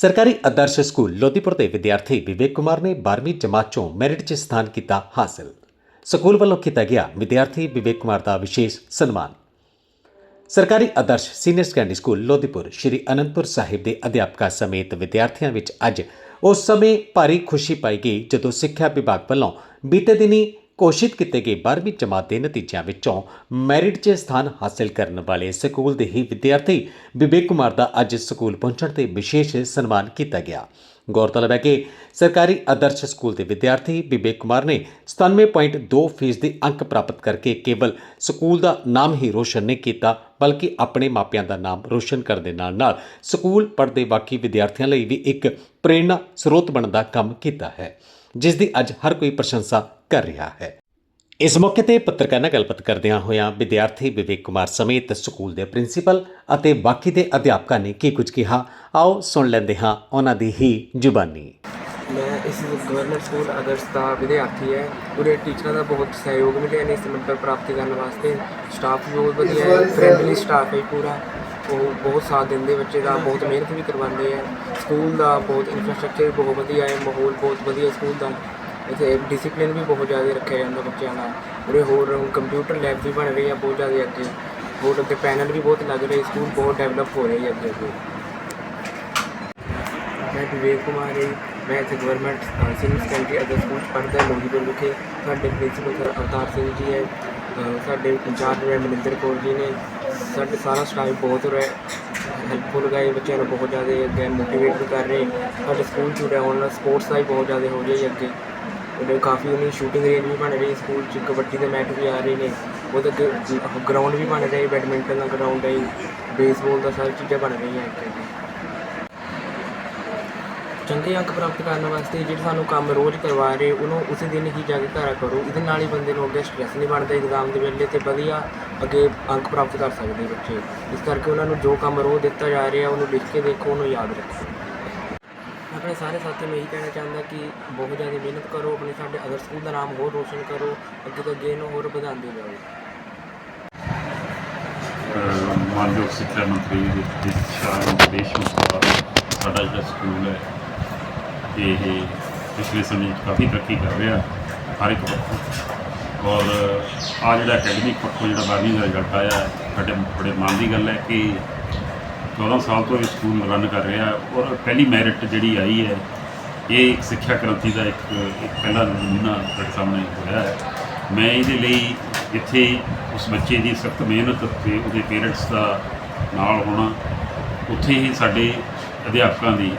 ਸਰਕਾਰੀ ਆਦਰਸ਼ ਸਕੂਲ ਲੋਧੀਪੁਰ ਦੇ ਵਿਦਿਆਰਥੀ ਵਿਵੇਕ ਕੁਮਾਰ ਨੇ 12ਵੀਂ ਜਮਾਤ ਚੋਂ ਮੈਰਿਟ 'ਚ ਸਥਾਨ ਕੀਤਾ ਹਾਸਲ। ਸਕੂਲ ਵੱਲੋਂ ਕੀਤਾ ਗਿਆ ਵਿਦਿਆਰਥੀ ਵਿਵੇਕ ਕੁਮਾਰ ਦਾ ਵਿਸ਼ੇਸ਼ ਸਨਮਾਨ। ਸਰਕਾਰੀ Adarsh senior secondary school Lodhipur Shri Anandpur Sahib ਦੇ ਅਧਿਆਪਕਾਂ ਸਮੇਤ ਵਿਦਿਆਰਥੀਆਂ ਵਿੱਚ ਅੱਜ ਉਸ ਸਮੇਂ ਭਾਰੀ ਖੁਸ਼ੀ ਪਾਈ ਗਈ ਜਦੋਂ ਸਿੱਖਿਆ ਵਿਭਾਗ ਵੱਲੋਂ ਬੀਤੇ ਦਿਨੀ ਘੋਸ਼ਿਤ ਕੀਤੇ ਗਏ 12ਵੀਂ ਜਮਾਤ ਦੇ ਨਤੀਜਿਆਂ ਵਿੱਚੋਂ ਮੈਰਿਟ 'ਚ ਸਥਾਨ ਹਾਸਲ ਕਰਨ ਵਾਲੇ ਸਕੂਲ ਦੇ ਹੀ ਵਿਦਿਆਰਥੀ ਵਿਵੇਕ ਕੁਮਾਰ ਦਾ ਅੱਜ ਸਕੂਲ ਪਹੁੰਚਣ ਤੇ ਵਿਸ਼ੇਸ਼ ਸਨਮਾਨ ਕੀਤਾ ਗਿਆ। ਗੌਰਤਲਬ ਹੈ ਕਿ ਸਰਕਾਰੀ ਆਦਰਸ਼ ਸਕੂਲ ਦੇ ਵਿਦਿਆਰਥੀ ਵਿਵੇਕ ਕੁਮਾਰ ਨੇ 97.2 ਫੀਸਦੀ ਅੰਕ ਪ੍ਰਾਪਤ ਕਰਕੇ ਕੇਵਲ ਸਕੂਲ ਦਾ ਨਾਮ ਹੀ ਰੋਸ਼ਨ ਨਹੀਂ ਕੀਤਾ, ਬਲਕਿ ਆਪਣੇ ਮਾਪਿਆਂ ਦਾ ਨਾਮ ਰੋਸ਼ਨ ਕਰਨ ਦੇ ਨਾਲ ਨਾਲ ਸਕੂਲ ਪੜ੍ਹਦੇ ਬਾਕੀ ਵਿਦਿਆਰਥੀਆਂ ਲਈ ਵੀ ਇੱਕ ਪ੍ਰੇਰਣਾ ਸਰੋਤ ਬਣਨ ਦਾ ਕੰਮ ਕੀਤਾ ਹੈ। ਜਿਸ ਦੀ ਅੱਜ ਹਰ ਕੋਈ ਪ੍ਰਸ਼ੰਸਾ ਕਰ ਰਿਹਾ ਹੈ। ਇਸ ਮੌਕੇ ਤੇ ਪੱਤਰਕਾਰਾਂ ਨਾਲ ਗੱਲਬਾਤ ਕਰਦਿਆਂ ਹੋਇਆਂ ਵਿਦਿਆਰਥੀ ਵਿਵੇਕ ਕੁਮਾਰ ਸਮੇਤ ਸਕੂਲ ਦੇ ਪ੍ਰਿੰਸੀਪਲ ਅਤੇ ਬਾਕੀ ਦੇ ਅਧਿਆਪਕਾਂ ਨੇ ਕੀ ਕੁਝ ਕਿਹਾ, ਆਓ ਸੁਣ ਲੈਂਦੇ ਹਾਂ ਉਹਨਾਂ ਦੀ ਹੀ ਜ਼ੁਬਾਨੀ। ਮੈਂ ਇਸ ਗਵਰਨਮੈਂਟ ਸਕੂਲ ਆਦਰਸ਼ ਦਾ ਵਿਦਿਆਰਥੀ ਹੈ। ਪੂਰੇ ਟੀਚਰਾਂ ਦਾ ਬਹੁਤ ਸਹਿਯੋਗ ਮਿਲਿਆ ਨੇ ਇਸ ਨੰਬਰ ਪ੍ਰਾਪਤ ਕਰਨ ਵਾਸਤੇ। ਸਟਾਫ ਵੀ ਬਹੁਤ ਵਧੀਆ ਹੈ, ਫ੍ਰੈਂਡਲੀ ਸਟਾਫ ਹੈ ਪੂਰਾ। ਉਹ ਬਹੁਤ ਸਾਥ ਦਿੰਦੇ, ਬੱਚੇ ਦਾ ਬਹੁਤ ਮਿਹਨਤ ਵੀ ਕਰਵਾਉਂਦੇ ਆ। ਸਕੂਲ ਦਾ ਬਹੁਤ ਇਨਫਰਾਸਟ੍ਰਕਚਰ ਬਹੁਤ ਵਧੀਆ ਹੈ, ਮਾਹੌਲ ਬਹੁਤ ਵਧੀਆ ਸਕੂਲ ਦਾ। ਇੱਥੇ ਡਿਸਪਲਿਨ ਵੀ ਬਹੁਤ ਜ਼ਿਆਦਾ ਰੱਖਿਆ ਜਾਂਦਾ ਬੱਚਿਆਂ ਦਾ ਉਰੇ ਹੋਰ ਕੰਪਿਊਟਰ ਲੈਬ ਵੀ ਬਣ ਰਹੀ ਹੈ ਬਹੁਤ ਜ਼ਿਆਦਾ ਅੱਗੇ। ਹੋਰ ਅੱਗੇ ਪੈਨਲ ਵੀ ਬਹੁਤ ਲੱਗ ਰਹੇ, ਸਕੂਲ ਬਹੁਤ ਡਿਵੈਲਪ ਹੋ ਰਹੀ ਹੈ ਅੱਗੇ ਅੱਗੇ। ਮੈਂ ਵਿਵੇਕ ਕੁਮਾਰ ਹੈ ਮੈਂ ਇੱਥੇ ਗਵਰਨਮੈਂਟ ਸੀਨੀਅਰ ਸੈਕੰਡਰੀ ਅਦਰ ਸਕੂਲ 'ਚ ਪੜ੍ਹਦਾ ਲੋਹੀਪੁਰ ਵਿਖੇ। ਸਾਡੇ ਪ੍ਰਿੰਸੀਪਲ ਸਰ ਅਵਤਾਰ ਸਿੰਘ ਜੀ ਹੈ ਸਾਡੇ ਇੰਚਾਰਜ ਹੈ ਮਨਿੰਦਰ ਕੌਰ ਜੀ ਨੇ। ਸਾਡੇ ਸਾਰਾ ਸਟਾਫ ਬਹੁਤ ਰਹਿ ਹੈਲਪਫੁਲ ਗਏ ਬੱਚਿਆਂ ਨੂੰ ਬਹੁਤ ਜ਼ਿਆਦਾ ਅੱਗੇ ਮੋਟੀਵੇਟ ਵੀ ਕਰ ਰਹੇ। ਸਾਡੇ ਸਕੂਲ 'ਚ ਉਰੇ ਨਾਲ ਸਪੋਰਟਸ ਦਾ ਵੀ ਬਹੁਤ ਜ਼ਿਆਦਾ ਹੋ ਰਹੀ ਹੈ ਅੱਗੇ। ਉਹਦੇ ਕਾਫੀ ਉਹਨੀ ਸ਼ੂਟਿੰਗ ਰੇਂਜ ਵੀ ਬਣ ਰਹੀ ਸਕੂਲ 'ਚ, ਕਬੱਡੀ ਦੇ ਮੈਚ ਵੀ ਆ ਰਹੇ ਨੇ। ਉਹਦੇ ਅੱਗੇ ਗਰਾਊਂਡ ਵੀ ਬਣ ਰਹੇ ਬੈਡਮਿੰਟਨ ਦਾ ਗਰਾਊਂਡ ਹੈ ਬੇਸਬਾਲ ਦਾ ਸਾਰੀ ਚੀਜ਼ਾਂ ਬਣ ਰਹੀਆਂ ਇੱਥੇ। ਚੰਗੇ ਅੰਕ ਪ੍ਰਾਪਤ ਕਰਨ ਵਾਸਤੇ ਜਿਹੜੇ ਸਾਨੂੰ ਕੰਮ ਰੋਜ਼ ਕਰਵਾ ਰਹੇ, ਉਹਨੂੰ ਉਸੇ ਦਿਨ ਹੀ ਜਾ ਕੇ ਘਰ ਕਰੋ। ਇਹਦੇ ਨਾਲ ਹੀ ਬੰਦੇ ਨੂੰ ਅੱਗੇ ਸਟ੍ਰੈਸ ਨਹੀਂ ਬਣਦਾ ਐਗਜ਼ਾਮ ਦੇ ਵੇਲੇ ਤੇ ਵਧੀਆ ਅੱਗੇ ਅੰਕ ਪ੍ਰਾਪਤ ਕਰ ਸਕਦੇ ਬੱਚੇ। ਇਸ ਕਰਕੇ ਉਹਨਾਂ ਨੂੰ ਜੋ ਕੰਮ ਰੋਜ਼ ਦਿੱਤਾ ਜਾ ਰਿਹਾ, ਉਹਨੂੰ ਲਿਖ ਕੇ ਦੇਖੋ, ਉਹਨੂੰ ਯਾਦ ਰੱਖੋ। ਮੈਂ ਆਪਣੇ ਸਾਰੇ ਸਾਥੀਆਂ ਨੂੰ ਇਹੀ ਕਹਿਣਾ ਚਾਹੁੰਦਾ ਕਿ ਬਹੁਤ ਜ਼ਿਆਦਾ ਮਿਹਨਤ ਕਰੋ, ਆਪਣੇ ਸਾਡੇ ਅਦਰ ਸਕੂਲ ਦਾ ਨਾਮ ਹੋਰ ਰੋਸ਼ਨ ਕਰੋ, ਅੱਗੇ ਤੋਂ ਅੱਗੇ ਇਹਨੂੰ ਹੋਰ ਵਧਾਉਂਦੇ ਜਾਓ ਮਾਨਯੋਗ ਸਿੱਖਿਆ ਮੰਤਰੀ ਦੇ ਦਿਸ਼ਾ ਨਿਰਦੇਸ਼ ਅਨੁਸਾਰ ਸਾਡਾ ਜਿਹੜਾ ਸਕੂਲ ਹੈ ਇਹ ਪਿਛਲੇ ਸਮੇਂ 'ਚ ਕਾਫੀ ਤਰੱਕੀ ਕਰ ਰਿਹਾ ਹਰ ਇੱਕ ਪੱਖੋਂ ਔਰ ਆ ਜਿਹੜਾ ਅਕੈਡਮਿਕ ਪੱਖੋਂ ਜਿਹੜਾ 12ਵੀਂ ਦਾ ਰਿਜ਼ਲਟ ਆਇਆ, ਸਾਡੇ ਬੜੇ ਮਾਣ ਦੀ ਗੱਲ ਹੈ ਕਿ 14 ਸਾਲ ਤੋਂ ਇਹ ਸਕੂਲ ਰਨ ਕਰ ਰਿਹਾ ਔਰ ਪਹਿਲੀ ਮੈਰਿਟ ਜਿਹੜੀ ਆਈ ਹੈ, ਇਹ ਇੱਕ ਸਿੱਖਿਆ ਕ੍ਰਾਂਤੀ ਦਾ ਇੱਕ ਇੱਕ ਪਹਿਲਾ ਨਮੂਨਾ ਸਾਡੇ ਸਾਹਮਣੇ ਹੋਇਆ ਹੈ। ਮੈਂ ਇਹਦੇ ਲਈ ਜਿੱਥੇ ਉਸ ਬੱਚੇ ਦੀ ਸਖਤ ਮਿਹਨਤ ਤੇ ਉਹਦੇ ਪੇਰੈਂਟਸ ਦਾ ਨਾਲ ਹੋਣਾ, ਉੱਥੇ ਹੀ ਸਾਡੇ ਅਧਿਆਪਕਾਂ ਦੀ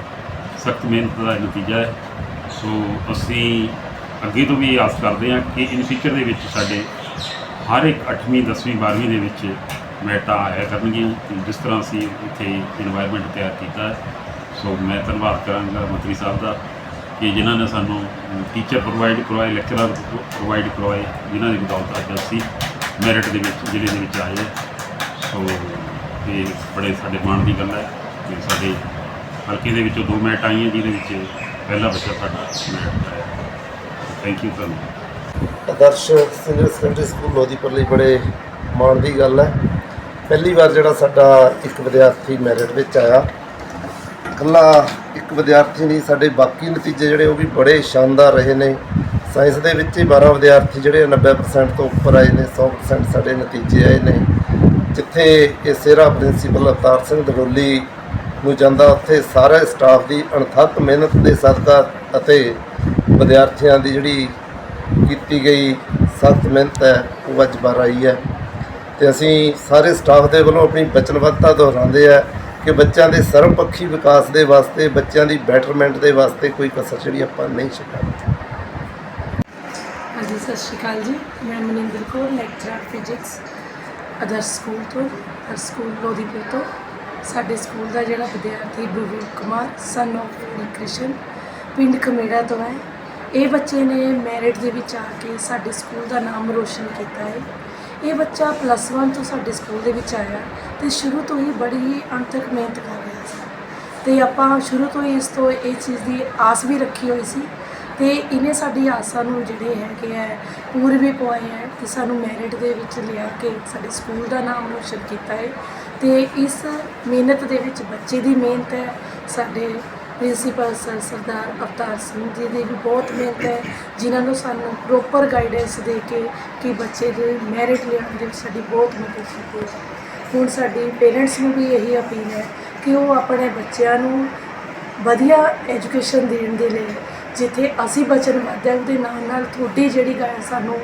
ਸਖਤ ਮਿਹਨਤ ਦਾ ਨਤੀਜਾ ਹੈ ਸੋ ਅਸੀਂ ਅੱਗੇ ਤੋਂ ਵੀ ਆਸ ਕਰਦੇ ਹਾਂ ਕਿ ਇਨ ਫਿਊਚਰ ਦੇ ਵਿੱਚ ਸਾਡੇ ਹਰ ਇੱਕ 8ਵੀਂ 10ਵੀਂ 12ਵੀਂ ਦੇ ਵਿੱਚ ਮੈਟਾਂ ਆਇਆ ਕਰਨਗੀਆਂ ਜਿਸ ਤਰ੍ਹਾਂ ਅਸੀਂ ਇੱਥੇ ਇਨਵਾਇਰਨਮੈਂਟ ਤਿਆਰ ਕੀਤਾ ਹੈ ਸੋ ਮੈਂ ਧੰਨਵਾਦ ਕਰਾਂਗਾ ਮੰਤਰੀ ਸਾਹਿਬ ਦਾ ਕਿ ਜਿਨ੍ਹਾਂ ਨੇ ਸਾਨੂੰ ਟੀਚਰ ਪ੍ਰੋਵਾਈਡ ਕਰਵਾਏ ਲੈਕਚਰਰ ਪ੍ਰੋਵਾਈਡ ਕਰਵਾਏ, ਜਿਨ੍ਹਾਂ ਦੀ ਬਦੌਲਤ ਅੱਜ ਅਸੀਂ ਮੈਰਿਟ ਦੇ ਵਿੱਚ, ਜ਼ਿਲ੍ਹੇ ਦੇ ਵਿੱਚ ਆਏ ਹਾਂ। ਸੋ ਇਹ ਬੜੇ ਸਾਡੇ ਮਾਣ ਦੀ ਗੱਲ ਹੈ ਕਿ ਸਾਡੇ ਹਲਕੇ ਦੇ ਵਿੱਚੋਂ ਦੋ ਮੈਟ ਆਈਆਂ, ਜਿਹਦੇ ਵਿੱਚ ਪਹਿਲਾ ਬੱਚਾ ਸਾਡਾ ਮੈਟ ਆਇਆ। ਥੈਂਕ ਯੂ ਤੁਹਾਨੂੰ Adarsh senior secondary school Lodhipur ਲਈ ਬੜੇ ਮਾਣ ਦੀ ਗੱਲ ਹੈ। ਪਹਿਲੀ ਵਾਰ ਜਿਹੜਾ ਸਾਡਾ ਇੱਕ ਵਿਦਿਆਰਥੀ ਮੈਰਿਟ ਵਿੱਚ ਆਇਆ। ਇਕੱਲਾ ਇੱਕ ਵਿਦਿਆਰਥੀ ਨਹੀਂ, ਸਾਡੇ ਬਾਕੀ ਨਤੀਜੇ ਜਿਹੜੇ ਉਹ ਵੀ ਬੜੇ ਸ਼ਾਨਦਾਰ ਰਹੇ ਨੇ। ਸਾਇੰਸ ਦੇ ਵਿੱਚ ਹੀ 12 ਵਿਦਿਆਰਥੀ ਜਿਹੜੇ 90% ਤੋਂ ਉੱਪਰ ਆਏ ਨੇ 100% ਸਾਡੇ ਨਤੀਜੇ ਆਏ ਨੇ। ਜਿੱਥੇ ਇਹ ਸੇਰਾ ਪ੍ਰਿੰਸੀਪਲ ਅਵਤਾਰ ਸਿੰਘ ਦਗੋਲੀ ਨੂੰ ਜਾਂਦਾ ਉੱਥੇ ਸਾਰੇ ਸਟਾਫ ਦੀ ਅਣਥੱਕ ਮਿਹਨਤ ਦੇ ਸਦਕਾ ਅਤੇ ਵਿਦਿਆਰਥੀਆਂ ਦੀ ਜਿਹੜੀ ਕੀਤੀ ਗਈ ਸਖਤ ਮਿਹਨਤ ਹੈ, ਉਹ ਅੱਜ ਬਾਹਰ ਆਈ ਹੈ। ਤੇ ਅਸੀਂ ਸਾਰੇ ਸਟਾਫ ਦੇ ਵੱਲੋਂ ਆਪਣੀ ਵਚਨਬੱਧਤਾ ਦੁਹਰਾਉਂਦੇ ਆ ਕਿ ਬੱਚਿਆਂ ਦੇ ਸਰਵਪੱਖੀ ਵਿਕਾਸ ਦੇ ਵਾਸਤੇ, ਬੱਚਿਆਂ ਦੀ ਬੈਟਰਮੈਂਟ ਦੇ ਵਾਸਤੇ ਕੋਈ ਕਸਰ ਜਿਹੜੀ ਆਪਾਂ ਨਹੀਂ ਛੱਡਾਂਗੇ। ਹਾਂਜੀ, ਸਤਿ ਸ਼੍ਰੀ ਅਕਾਲ ਜੀ। ਮੈਂ Maninder Kaur lecturer physics other school ਤੋਂ ਅਦਰ ਸਕੂਲ ਲੋਧੀਪੁਰ ਤੋਂ। ਸਾਡੇ ਸਕੂਲ ਦਾ ਜਿਹੜਾ ਵਿਦਿਆਰਥੀ ਵਿਵੇਕ ਕੁਮਾਰ ਸਨ ਆਫ ਕ੍ਰਿਸ਼ਨ ਪਿੰਡ ਕਮੇੜਾ ਤੋਂ ਹੈ। ਇਹ ਬੱਚੇ ਨੇ ਮੈਰਿਟ ਦੇ ਵਿੱਚ ਆ ਕੇ ਸਾਡੇ ਸਕੂਲ ਦਾ ਨਾਮ ਰੋਸ਼ਨ ਕੀਤਾ ਹੈ। ਇਹ ਬੱਚਾ ਪਲੱਸ 1 ਤੋਂ ਸਾਡੇ ਸਕੂਲ ਦੇ ਵਿੱਚ ਆਇਆ ਤੇ ਸ਼ੁਰੂ ਤੋਂ ਹੀ ਬੜੀ ਹੀ ਅਣਥੱਕ ਮਿਹਨਤ ਕਰ ਰਿਹਾ ਸੀ। ਤੇ ਆਪਾਂ ਸ਼ੁਰੂ ਤੋਂ ਹੀ ਇਸ ਤੋਂ ਇਹ ਚੀਜ਼ ਦੀ ਆਸ ਵੀ ਰੱਖੀ ਹੋਈ ਸੀ ਤੇ ਇਹਨੇ ਸਾਡੀ ਆਸਾਂ ਨੂੰ ਜਿਹੜੇ ਹੈਗੇ ਹੈ ਪੂਰੇ ਵੀ ਪਵਾਏ ਹੈ ਕਿ ਸਾਨੂੰ ਮੈਰਿਟ ਦੇ ਵਿੱਚ ਲਿਆ ਕੇ ਸਾਡੇ ਸਕੂਲ ਦਾ ਨਾਮ ਰੋਸ਼ਨ ਕੀਤਾ ਹੈ। ਤੇ ਇਸ ਮਿਹਨਤ ਦੇ ਵਿੱਚ ਬੱਚੇ ਦੀ ਮਿਹਨਤ ਹੈ। ਸਾਡੇ ਪ੍ਰਿੰਸੀਪਲ ਸਰ, ਸਰਦਾਰ ਅਵਤਾਰ ਸਿੰਘ ਜੀ ਦੀ ਵੀ ਬਹੁਤ ਮਿਹਨਤ ਹੈ, ਜਿਨ੍ਹਾਂ ਨੂੰ ਸਾਨੂੰ ਪ੍ਰੋਪਰ ਗਾਈਡੈਂਸ ਦੇ ਕੇ ਕਿ ਬੱਚੇ ਦੇ ਮੈਰਿਟ ਲਿਆਉਣ ਦੇ ਵਿੱਚ ਸਾਡੀ ਬਹੁਤ ਮਦਦ ਕੀਤੀ ਹੈ। ਹੁਣ ਸਾਡੀ ਪੇਰੈਂਟਸ ਨੂੰ ਵੀ ਇਹੀ ਅਪੀਲ ਹੈ ਕਿ ਉਹ ਆਪਣੇ ਬੱਚਿਆਂ ਨੂੰ ਵਧੀਆ ਐਜੂਕੇਸ਼ਨ ਦੇਣ ਦੇ ਲਈ, ਜਿੱਥੇ ਅਸੀਂ ਬਚਨ ਵੱਧਦੇ ਹਾਂ ਉਹਦੇ ਨਾਲ ਨਾਲ ਤੁਹਾਡੀ ਜਿਹੜੀ ਗਾ ਸਾਨੂੰ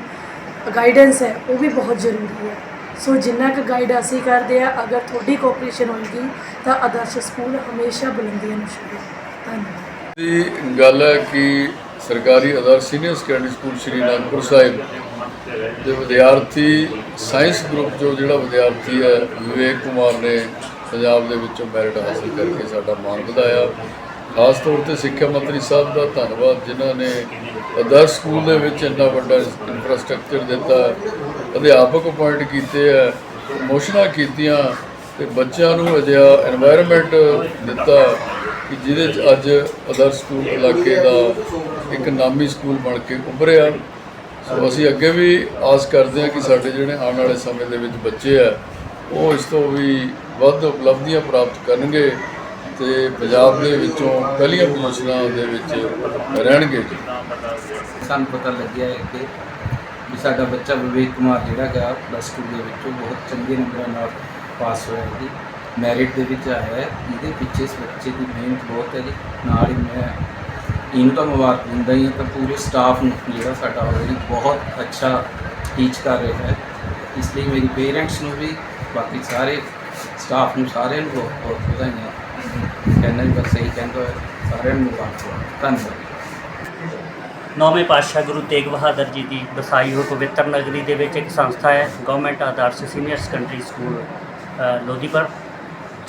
ਗਾਈਡੈਂਸ ਹੈ, ਉਹ ਵੀ ਬਹੁਤ ਜ਼ਰੂਰੀ ਹੈ। ਸੋ ਜਿੰਨਾ ਕੁ ਗਾਈਡ ਅਸੀਂ ਕਰਦੇ ਆ, ਅਗਰ ਤੁਹਾਡੀ ਕੋਆਪਰੇਸ਼ਨ ਹੋਏਗੀ, ਤਾਂ ਆਦਰਸ਼ ਸਕੂਲ ਹਮੇਸ਼ਾ ਬੁਲੰਦੀਆਂ ਨੂੰ ਛੂਹੇ। ਧੰਨਵਾਦ। ਦੀ ਗੱਲ ਹੈ ਕਿ ਸਰਕਾਰੀ Adarsh senior secondary school Shri Nagpur Sahib ਦੇ ਵਿਦਿਆਰਥੀ ਸਾਇੰਸ ਗਰੁੱਪ ਜੋ ਜਿਹੜਾ ਵਿਦਿਆਰਥੀ ਹੈ, ਵਿਵੇਕ ਕੁਮਾਰ ਨੇ ਪੰਜਾਬ ਦੇ ਵਿੱਚੋਂ ਮੈਰਿਟ ਹਾਸਲ ਕਰਕੇ ਸਾਡਾ ਮਾਣ ਵਧਾਇਆ। ਖਾਸ ਤੌਰ ਤੇ ਸਿੱਖਿਆ ਮੰਤਰੀ ਸਾਹਿਬ ਦਾ ਧੰਨਵਾਦ, ਜਿਨ੍ਹਾਂ ਨੇ ਆਦਰਸ਼ ਸਕੂਲ ਦੇ ਵਿੱਚ ਇੰਨਾ ਵੱਡਾ ਇਨਫਰਾਸਟ੍ਰਕਚਰ ਦਿੱਤਾ। ਅਧਿਆਪਕ ਅਪਾਇੰਟ ਕੀਤੇ ਆ ਪ੍ਰਮੋਸ਼ਨਾਂ ਕੀਤੀਆਂ ਤੇ ਬੱਚਿਆਂ ਨੂੰ ਅਜਿਹਾ এনवायरमेंट ਦਿੱਤਾ ਕਿ ਜਿਹਦੇ ਚ ਅੱਜ ਅਦਰ ਸਕੂਲ ਇਲਾਕੇ ਦਾ ਇੱਕ ਨਾਮੀ ਸਕੂਲ ਬਣ ਕੇ ਉੱਭਰਿਆ। ਸੋ ਅਸੀਂ ਅੱਗੇ ਵੀ ਆਸ ਕਰਦੇ ਹਾਂ ਕਿ ਸਾਡੇ ਜਿਹੜੇ ਆਉਣ ਵਾਲੇ ਸਮੇਂ ਦੇ ਵਿੱਚ ਬੱਚੇ ਆ, ਉਹ ਇਸ ਤੋਂ ਵੀ ਵੱਧ ਉਪਲਬਧੀਆਂ ਪ੍ਰਾਪਤ ਕਰਨਗੇ ਤੇ ਪੰਜਾਬ ਦੇ ਵਿੱਚੋਂ ਪਹਿਲੀਆਂ ਪੋਜੀਸ਼ਨਾਂ ਦੇ ਵਿੱਚ ਰਹਿਣਗੇ। ਸਾਨੂੰ ਪਤਾ ਲੱਗਿਆ ਹੈ ਕਿ ਵੀ ਸਾਡਾ ਬੱਚਾ ਵਿਵੇਕ ਕੁਮਾਰ ਜਿਹੜਾ ਹੈਗਾ ਪਲੱਸ ਟੂ ਦੇ ਵਿੱਚੋਂ ਬਹੁਤ ਚੰਗੇ ਨੰਬਰਾਂ ਨਾਲ ਪਾਸ ਹੋਇਆ ਜੀ। ਮੈਰਿਟ ਦੇ ਵਿੱਚ ਆਇਆ ਹੈ। ਇਹਦੇ ਪਿੱਛੇ ਇਸ ਬੱਚੇ ਦੀ ਮਿਹਨਤ ਬਹੁਤ ਹੈ ਜੀ। ਨਾਲ ਹੀ ਮੈਂ ਇਹਨੂੰ ਤਾਂ ਮੁਬਾਰਕ ਦਿੰਦਾ ਹੀ ਹਾਂ, ਤਾਂ ਪੂਰੇ ਸਟਾਫ ਨੂੰ ਜਿਹੜਾ ਸਾਡਾ ਆਲਰੇਡੀ ਬਹੁਤ ਅੱਛਾ ਟੀਚ ਕਰ ਰਿਹਾ ਹੈ। ਇਸ ਲਈ ਮੇਰੀ ਪੇਰੈਂਟਸ ਨੂੰ ਵੀ, ਬਾਕੀ ਸਾਰੇ ਸਟਾਫ ਨੂੰ ਸਾਰਿਆਂ ਨੂੰ ਬਹੁਤ ਬਹੁਤ ਵਧਾਈਆਂ। ਕਹਿੰਦਾ ਜੀ ਬਸ ਸਹੀ ਕਹਿੰਦਾ ਹੋਇਆ, ਸਾਰਿਆਂ ਨੂੰ ਮੁਬਾਰਕ ਧੰਨਵਾਦ। ਨੌਵੇਂ ਪਾਤਸ਼ਾਹ ਗੁਰੂ ਤੇਗ ਬਹਾਦਰ ਜੀ ਦੀ ਵਸਾਈ ਹੋਈ ਪਵਿੱਤਰ ਨਗਰੀ ਦੇ ਵਿੱਚ ਇੱਕ ਸੰਸਥਾ ਹੈ government Adarsh senior secondary school Lodhipur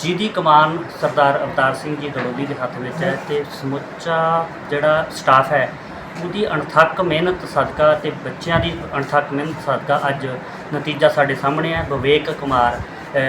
ਜਿਹਦੀ ਕਮਾਨ ਸਰਦਾਰ ਅਵਤਾਰ ਸਿੰਘ ਜੀ ਦਲੋਦੀ ਦੇ ਹੱਥ ਵਿੱਚ ਹੈ ਤੇ ਸਮੁੱਚਾ ਜਿਹੜਾ ਸਟਾਫ ਹੈ, ਉਹਦੀ ਅਣਥੱਕ ਮਿਹਨਤ ਸਦਕਾ ਤੇ ਬੱਚਿਆਂ ਦੀ ਅਣਥੱਕ ਮਿਹਨਤ ਸਦਕਾ ਅੱਜ ਨਤੀਜਾ ਸਾਡੇ ਸਾਹਮਣੇ ਹੈ। Vivek Kumar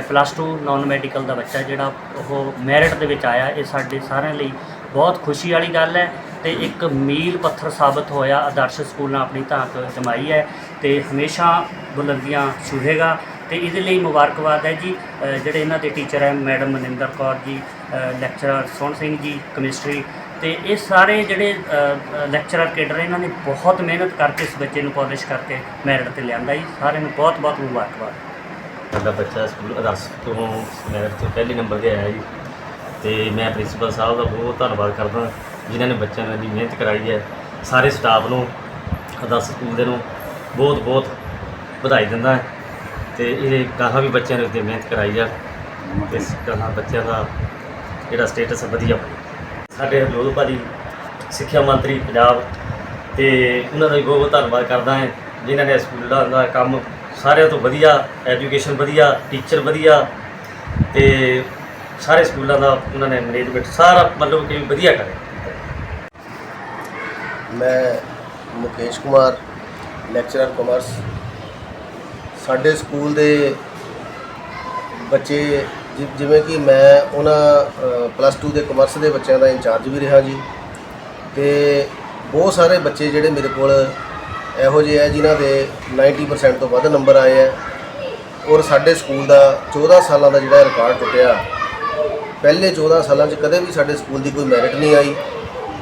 plus 2 non medical ਦਾ ਬੱਚਾ ਜਿਹੜਾ ਉਹ ਮੈਰਿਟ ਦੇ ਵਿੱਚ ਆਇਆ, ਇਹ ਸਾਡੇ ਸਾਰਿਆਂ ਲਈ ਬਹੁਤ ਖੁਸ਼ੀ ਵਾਲੀ ਗੱਲ ਹੈ। ਤੇ ਇੱਕ ਮੀਲ ਪੱਥਰ ਸਾਬਤ ਹੋਇਆ। ਆਦਰਸ਼ ਸਕੂਲ ਨਾਲ ਆਪਣੀ ਧਾਕ ਜਮਾਈ ਹੈ ਤੇ ਹਮੇਸ਼ਾ ਬੁਲੰਦੀਆਂ ਛੂਹੇਗਾ ਤੇ ਇਹਦੇ ਲਈ ਮੁਬਾਰਕਬਾਦ ਹੈ ਜੀ। ਜਿਹੜੇ ਇਹਨਾਂ ਦੇ ਟੀਚਰ ਹੈ, madam Maninder Kaur ji lecturer Sohan Singh ji, chemistry ਤੇ ਇਹ ਸਾਰੇ ਜਿਹੜੇ ਲੈਕਚਰਰ ਕੇਡਰ ਇਹਨਾਂ ਨੇ ਬਹੁਤ ਮਿਹਨਤ ਕਰਕੇ ਇਸ ਬੱਚੇ ਨੂੰ ਪਾਲਿਸ਼ ਕਰਕੇ ਮੈਰਿਟ ਤੇ ਲਿਆਂਦਾ ਜੀ। ਸਾਰਿਆਂ ਨੂੰ ਬਹੁਤ ਬਹੁਤ ਮੁਬਾਰਕਬਾਦ। ਸਾਡਾ ਬੱਚਾ ਸਕੂਲ ਆਦਰਸ਼ ਤੋਂ ਮੈਰਿਟ ਤੋਂ ਪਹਿਲੇ ਨੰਬਰ ਤੇ ਆਇਆ ਜੀ। ਤੇ ਮੈਂ ਪ੍ਰਿੰਸੀਪਲ ਸਾਹਿਬ ਦਾ ਬਹੁਤ ਧੰਨਵਾਦ ਕਰਦਾ। ਜਿਨ੍ਹਾਂ ਨੇ ਬੱਚਿਆਂ ਨਾਲ ਇੰਨੀ ਮਿਹਨਤ ਕਰਾਈ ਹੈ, ਸਾਰੇ ਸਟਾਫ ਨੂੰ ਆਦਰਸ਼ ਸਕੂਲ ਦੇ ਨੂੰ ਬਹੁਤ ਬਹੁਤ ਵਧਾਈ ਦਿੰਦਾ ਹੈ ਤੇ ਇਹ ਗਾਹਾਂ ਵੀ ਬੱਚਿਆਂ ਨੇ ਉੱਤੇ ਮਿਹਨਤ ਕਰਾਈ ਆ ਤੇ ਇਸ ਗਾਹਾਂ ਬੱਚਿਆਂ ਦਾ ਜਿਹੜਾ ਸਟੇਟਸ ਵਧੀਆ ਬਣੇ। ਸਾਡੇ ਹਰਜੋਤ ਭਾਜੀ ਸਿੱਖਿਆ ਮੰਤਰੀ ਪੰਜਾਬ ਤੇ ਉਹਨਾਂ ਦਾ ਵੀ ਬਹੁਤ ਬਹੁਤ ਧੰਨਵਾਦ ਕਰਦਾ ਹਾਂ, ਜਿਨ੍ਹਾਂ ਨੇ ਸਕੂਲਾਂ ਦਾ ਕੰਮ ਸਾਰਿਆਂ ਤੋਂ ਵਧੀਆ ਐਜੂਕੇਸ਼ਨ ਵਧੀਆ ਟੀਚਰ ਵਧੀਆ ਤੇ ਸਾਰੇ ਸਕੂਲਾਂ ਦਾ ਉਹਨਾਂ ਨੇ ਮੈਨੇਜਮੈਂਟ ਸਾਰਾ ਮਤਲਬ ਕਿ ਵਧੀਆ ਕਰੇ ਮੈਂ ਮੁਕੇਸ਼ ਕੁਮਾਰ ਲੈਕਚਰਰ ਕਾਮਰਸ ਸਾਡੇ ਸਕੂਲ ਦੇ ਬੱਚੇ ਜਿ- ਜਿਵੇਂ ਕਿ ਮੈਂ ਉਹਨਾਂ ਪਲੱਸ 2 ਦੇ ਕਾਮਰਸ ਦੇ ਬੱਚਿਆਂ ਦਾ ਇੰਚਾਰਜ ਵੀ ਰਿਹਾ ਜੀ। ਤੇ ਬਹੁਤ ਸਾਰੇ ਬੱਚੇ ਜਿਹੜੇ ਮੇਰੇ ਕੋਲ ਇਹੋ ਜਿਹੇ ਆ ਜਿਨ੍ਹਾਂ ਦੇ 90% ਤੋਂ ਵੱਧ ਨੰਬਰ ਆਏ ਹੈ ਔਰ ਸਾਡੇ ਸਕੂਲ ਦਾ 14 ਸਾਲਾਂ ਦਾ ਜਿਹੜਾ ਰਿਕਾਰਡ ਟੁੱਟਿਆ, ਪਹਿਲੇ 14 ਸਾਲਾਂ 'ਚ ਕਦੇ ਵੀ ਸਾਡੇ ਸਕੂਲ ਦੀ ਕੋਈ ਮੈਰਿਟ ਨਹੀਂ ਆਈ।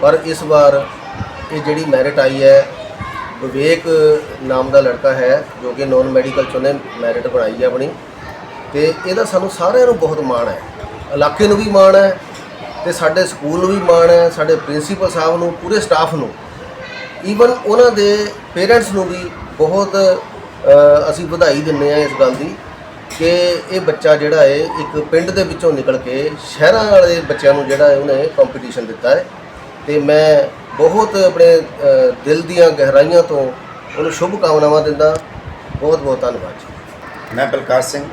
ਪਰ ਇਸ ਵਾਰ ਇਹ ਜਿਹੜੀ ਮੈਰਿਟ ਆਈ ਹੈ, ਵਿਵੇਕ ਨਾਮ ਦਾ ਲੜਕਾ ਹੈ, ਜੋ ਕਿ ਨੌਨ ਮੈਡੀਕਲ ਚ ਉਹਨੇ ਮੈਰਿਟ ਬਣਾਈ ਹੈ ਆਪਣੀ। ਤੇ ਇਹਦਾ ਸਾਨੂੰ ਸਾਰਿਆਂ ਨੂੰ ਬਹੁਤ ਮਾਣ ਹੈ। ਇਲਾਕੇ ਨੂੰ ਵੀ ਮਾਣ ਹੈ, ਤੇ ਸਾਡੇ ਸਕੂਲ ਨੂੰ ਵੀ ਮਾਣ ਹੈ, ਸਾਡੇ ਪ੍ਰਿੰਸੀਪਲ ਸਾਹਿਬ ਨੂੰ, ਪੂਰੇ ਸਟਾਫ ਨੂੰ। ਈਵਨ ਉਹਨਾਂ ਦੇ ਪੇਰੈਂਟਸ ਨੂੰ ਵੀ ਬਹੁਤ ਅਸੀਂ ਵਧਾਈ ਦਿੰਦੇ ਆ ਇਸ ਗੱਲ ਦੀ ਕਿ ਇਹ ਬੱਚਾ ਜਿਹੜਾ ਹੈ, ਇੱਕ ਪਿੰਡ ਦੇ ਵਿੱਚੋਂ ਨਿਕਲ ਕੇ ਸ਼ਹਿਰਾਂ ਵਾਲੇ ਬੱਚਿਆਂ ਨੂੰ ਜਿਹੜਾ ਹੈ, ਉਹਨੇ ਕੰਪੀਟੀਸ਼ਨ ਦਿੱਤਾ ਹੈ। ਤੇ ਮੈਂ ਬਹੁਤ ਆਪਣੇ ਦਿਲ ਦੀਆਂ ਗਹਿਰਾਈਆਂ ਤੋਂ ਉਹਨੂੰ ਸ਼ੁਭ ਕਾਮਨਾਵਾਂ ਦਿੰਦਾ। ਬਹੁਤ ਬਹੁਤ ਧੰਨਵਾਦ ਜੀ। ਮੈਂ Balkar Singh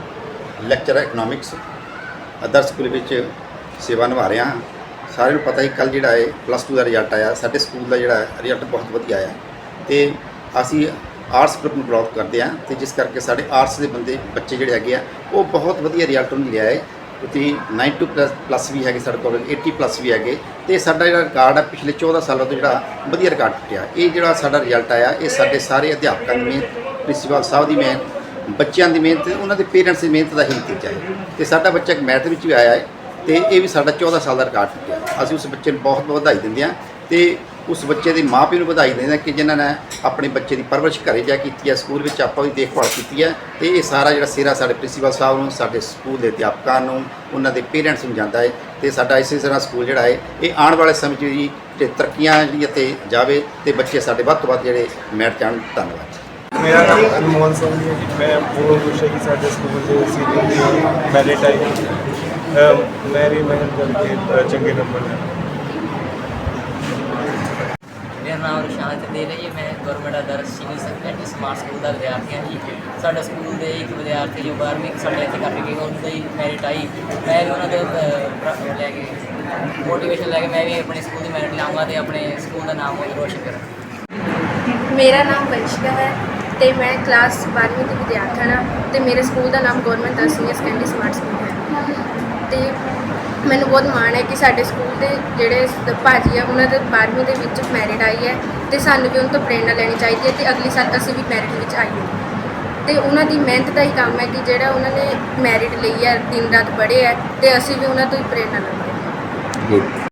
lecturer economics Adarsh school ਵਿੱਚ ਸੇਵਾ ਨਿਭਾ ਰਿਹਾ ਹਾਂ। ਸਾਰਿਆਂ ਨੂੰ ਪਤਾ ਹੀ ਕੱਲ ਜਿਹੜਾ ਹੈ ਪਲੱਸ 2 ਦਾ ਰਿਜ਼ਲਟ ਆਇਆ। ਸਾਡੇ ਸਕੂਲ ਦਾ ਜਿਹੜਾ ਰਿਜ਼ਲਟ ਬਹੁਤ ਵਧੀਆ ਆਇਆ। ਤੇ ਅਸੀਂ ਆਰਟਸ ਗਰੁੱਪ ਨੂੰ ਬਿਲੋਂਗ ਕਰਦੇ ਹਾਂ ਤੇ ਜਿਸ ਕਰਕੇ ਸਾਡੇ ਆਰਟਸ ਦੇ ਬੰਦੇ, ਬੱਚੇ ਜਿਹੜੇ ਹੈਗੇ ਆ, ਉਹ ਬਹੁਤ ਵਧੀਆ ਰਿਜ਼ਲਟ ਉਹਨੇ ਲਿਆ ਹੈ ਤੇ 92 ਪਲੱਸ ਪਲੱਸ ਵੀ ਹੈਗੇ ਸਾਡੇ ਕੋਲ 80 ਪਲੱਸ ਵੀ ਹੈਗੇ। ਤੇ ਸਾਡਾ ਜਿਹੜਾ ਰਿਕਾਰਡ ਆ, ਪਿਛਲੇ 14 ਸਾਲਾਂ ਤੋਂ ਜਿਹੜਾ ਵਧੀਆ ਰਿਕਾਰਡ ਟੁੱਟਿਆ। ਇਹ ਜਿਹੜਾ ਸਾਡਾ ਰਿਜ਼ਲਟ ਆਇਆ, ਇਹ ਸਾਡੇ ਸਾਰੇ ਅਧਿਆਪਕਾਂ ਦੀ ਮਿਹਨਤ ਪ੍ਰਿੰਸੀਪਲ ਸਾਹਿਬ ਦੀ ਮਿਹਨਤ, ਬੱਚਿਆਂ ਦੀ ਮਿਹਨਤ, ਉਹਨਾਂ ਦੇ ਪੇਰੈਂਟਸ ਦੀ ਮਿਹਨਤ ਦਾ ਹੀ ਨਤੀਜਾ ਹੈ। ਤੇ ਸਾਡਾ ਬੱਚਾ ਇੱਕ ਮੈਥ ਵਿੱਚ ਵੀ ਆਇਆ ਹੈ, ਤੇ ਇਹ ਵੀ ਸਾਡਾ 14 ਸਾਲ ਦਾ ਰਿਕਾਰਡ ਟੁੱਟਿਆ। ਅਸੀਂ ਉਸ ਬੱਚੇ ਨੂੰ ਬਹੁਤ ਬਹੁਤ ਵਧਾਈ ਦਿੰਦੇ ਹਾਂ। ਤੇ ਉਸ ਬੱਚੇ ਦੇ ਪਿਓ ਨੂੰ ਵਧਾਈ ਦਿੰਦਾ ਕਿ ਜਿਨ੍ਹਾਂ ਨੇ ਆਪਣੇ ਬੱਚੇ ਦੀ ਪਰਵਰਿਸ਼ ਘਰੇ ਜਾ ਕੀਤੀ ਹੈ, ਸਕੂਲ ਵਿੱਚ ਆਪਾਂ ਵੀ ਦੇਖਭਾਲ ਕੀਤੀ ਹੈ ਤੇ ਇਹ ਸਾਰਾ ਜਿਹੜਾ ਸਿਹਰਾ ਸਾਡੇ ਪ੍ਰਿੰਸੀਪਲ ਸਾਹਿਬ ਨੂੰ, ਸਾਡੇ ਸਕੂਲ ਦੇ ਅਧਿਆਪਕਾਂ ਨੂੰ, ਉਹਨਾਂ ਦੇ ਪੇਰੈਂਟਸ ਨੂੰ ਜਾਂਦਾ ਹੈ ਤੇ ਸਾਡਾ ਇਸੇ ਤਰ੍ਹਾਂ ਸਕੂਲ ਜਿਹੜਾ ਹੈ, ਇਹ ਆਉਣ ਵਾਲੇ ਸਮੇਂ 'ਚ ਜੀ ਤੇ ਤਰੱਕੀਆਂ ਜਿਹੜੀਆਂ ਤੇ ਜਾਵੇ ਤੇ ਬੱਚੇ ਸਾਡੇ ਵੱਧ ਤੋਂ ਵੱਧ ਜਿਹੜੇ ਮੈਟ ਜਾਣ। ਧੰਨਵਾਦ। ਮੇਰਾ ਨਾਮ ਅਨਮੋਲ ਸਿੰਘ ਹੈ ਜੀ, ਮੈਂ ਪੂਰਨ ਗੁਸ਼ੇ ਦੀ ਸਾਡੇ ਸਕੂਲ ਦੇ ਸੀਨੀਅਰ ਮੈਰਿਟ ਆਈ ਅਮ ਮੇਰੀ ਕਰਕੇ ਚੰਗੇ ਨੰਬਰ ਲੈ ਮੇਰਾ ਨਾਮ ਰਸ਼ਾਨ ਚੰਦੇਲ ਹੈ ਜੀ ਮੈਂ government Adarsh senior secondary smart school ਦਾ ਵਿਦਿਆਰਥੀ ਹਾਂ ਜੀ ਸਾਡੇ ਸਕੂਲ ਦੇ ਇੱਕ ਵਿਦਿਆਰਥੀ ਜੋ 12ਵੀਂ ਸਾਡੇ ਇੱਥੇ ਕਰਕੇ ਗਏ, ਉਹਨਾਂ ਦੀ ਮੈਰਿਟ ਆਈ। ਮੈਂ ਵੀ ਉਹਨਾਂ ਦੇ ਲੈ ਕੇ ਮੋਟੀਵੇਸ਼ਨ ਲੈ ਕੇ ਮੈਂ ਵੀ ਆਪਣੇ ਸਕੂਲ ਦੀ ਮੈਰਿਟ ਲਾਉਂਗਾ ਤੇ ਆਪਣੇ ਸਕੂਲ ਦਾ ਨਾਮ ਰੋਸ਼ਨ ਕਰਾਂ। ਮੇਰਾ ਨਾਮ ਵੰਸ਼ਿਕਾ ਹੈ ਤੇ ਮੈਂ ਕਲਾਸ 12ਵੀਂ ਦੀ ਵਿਦਿਆਰਥਣ ਹਾਂ ਤੇ ਮੇਰੇ ਸਕੂਲ ਦਾ ਨਾਮ ਗਵਰਨਮੈਂਟ ਦਾ ਸੀਨੀਅਰ ਸੈਕੰਡਰੀ ਸਮਾਰਟ ਸਕੂਲ ਹੈ। ਤੇ ਮੈਨੂੰ ਬਹੁਤ ਮਾਣ ਹੈ ਕਿ ਸਾਡੇ ਸਕੂਲ ਦੇ ਜਿਹੜੇ ਸ- ਭਾਜੀ ਆ, ਉਹਨਾਂ ਦੇ 12ਵੀਂ ਦੇ ਵਿੱਚ ਮੈਰਿਟ ਆਈ ਹੈ ਤੇ ਸਾਨੂੰ ਵੀ ਉਹਨਾਂ ਤੋਂ ਪ੍ਰੇਰਣਾ ਲੈਣੀ ਚਾਹੀਦੀ ਹੈ ਤੇ ਅਗਲੀ ਸਾਲ ਅਸੀਂ ਵੀ ਮੈਰਿਟ ਵਿੱਚ ਆਈਏ। ਤੇ ਉਹਨਾਂ ਦੀ ਮਿਹਨਤ ਦਾ ਹੀ ਕੰਮ ਹੈ ਕਿ ਜਿਹੜਾ ਉਹਨਾਂ ਨੇ ਮੈਰਿਟ ਲਈ ਹੈ, ਦਿਨ ਰਾਤ ਪੜ੍ਹੇ ਹੈ ਤੇ ਅਸੀਂ ਵੀ ਉਹਨਾਂ ਤੋਂ ਹੀ ਪ੍ਰੇਰਣਾ ਲਵਾਂਗੇ